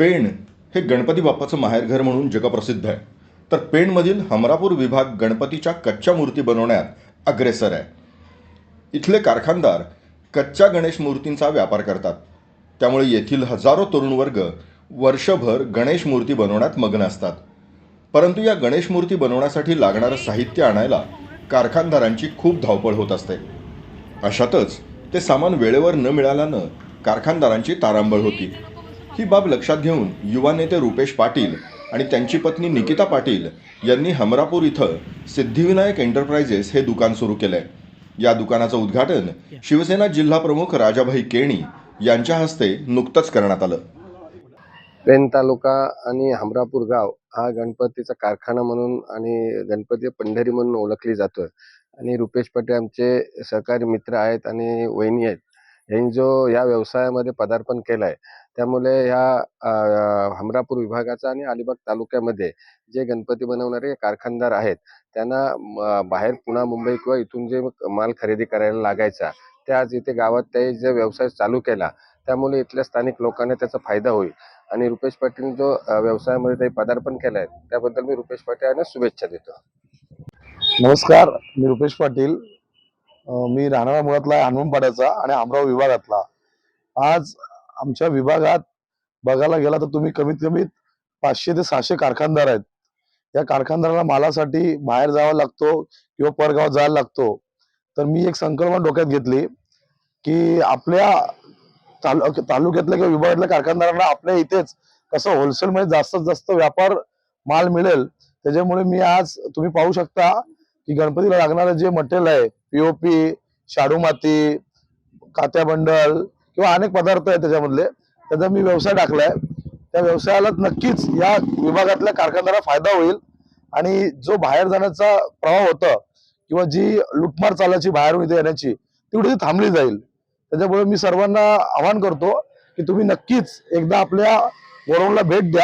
पेण हे गणपती बाप्पाचं माहेरघर म्हणून जगप्रसिद्ध आहे. तर पेणमधील हमरापूर विभाग गणपतीच्या कच्च्या मूर्ती बनवण्यात अग्रेसर आहे. इथले कारखानदार कच्च्या गणेश मूर्तींचा व्यापार करतात. त्यामुळे येथील हजारो तरुण वर्ग वर्षभर गणेश मूर्ती बनवण्यात मग्न असतात. परंतु या गणेश मूर्ती बनवण्यासाठी लागणारं साहित्य आणायला कारखानदारांची खूप धावपळ होत असते. अशातच ते सामान वेळेवर न मिळाल्यानं कारखानदारांची तारांबळ होती. ही बाब लक्षात घेऊन युवा नेते रुपेश पाटील आणि त्यांची पत्नी निकिता पाटील यांनी हमरापूर इथं सिद्धिविनायक एंटरप्राइजेस हे दुकान सुरू केलंय. या दुकानाचं उद्घाटन शिवसेना जिल्हा प्रमुख राजाभाई केणी यांच्या हस्ते नुकतंच करण्यात आलं. पेन तालुका आणि हमरापूर गाव हा गणपतीचा कारखाना म्हणून आणि गणपती पंढरी म्हणून ओळखली जातो आणि रुपेश पाटील आमचे सहकारी मित्र आहेत आणि वहिनी आहेत. यांनी जो या व्यवसायामध्ये पदार्पण केलं आहे त्यामुळे ह्या हमरापूर विभागाचा आणि अलिबाग तालुक्यामध्ये जे गणपती बनवणारे कारखानदार आहेत त्यांना बाहेर पुणा मुंबई किंवा इथून जे माल खरेदी करायला लागायचा ते आज इथे गावात ते जे व्यवसाय चालू केला त्यामुळे इथल्या स्थानिक लोकांना त्याचा फायदा होईल. आणि रुपेश पाटील जो व्यवसायामध्ये काही पदार्पण केलंय त्याबद्दल मी रुपेश पाटील यांना शुभेच्छा देतो. नमस्कार मी रुपेश पाटील. मी राहणारा मुळातला हनुमानपाड्याचा आणि आमराव विभागातला. आज आमच्या विभागात बघायला गेला तर तुम्ही कमीत कमी पाचशे ते सहाशे कारखानदार आहेत. या कारखानदाराला मालासाठी बाहेर जावा लागतो किंवा परगावात जायला लागतो. तर मी एक संकल्पना डोक्यात घेतली की आपल्या तालु तालुक्यातल्या किंवा विभागातल्या कारखानदारांना आपल्या इथेच कसं होलसेलमध्ये जास्तीत जास्त व्यापार माल मिळेल त्याच्यामुळे मी आज तुम्ही पाहू शकता की गणपतीला लागणारं जे मटेरियल आहे पीओपी शाडू माती कात्या बंडल किंवा अनेक पदार्थ आहेत त्याच्यामधले त्याचा मी व्यवसाय टाकलाय. त्या व्यवसायाला नक्कीच या विभागातल्या कारखानदाराला फायदा होईल. आणि जो बाहेर जाण्याचा प्रवाह होता किंवा जी लुटमार चालायची बाहेरून इथे येण्याची ती थांबली जाईल. त्याच्यामुळे मी सर्वांना आवाहन करतो की तुम्ही नक्कीच एकदा आपल्या गोडाऊनला भेट द्या.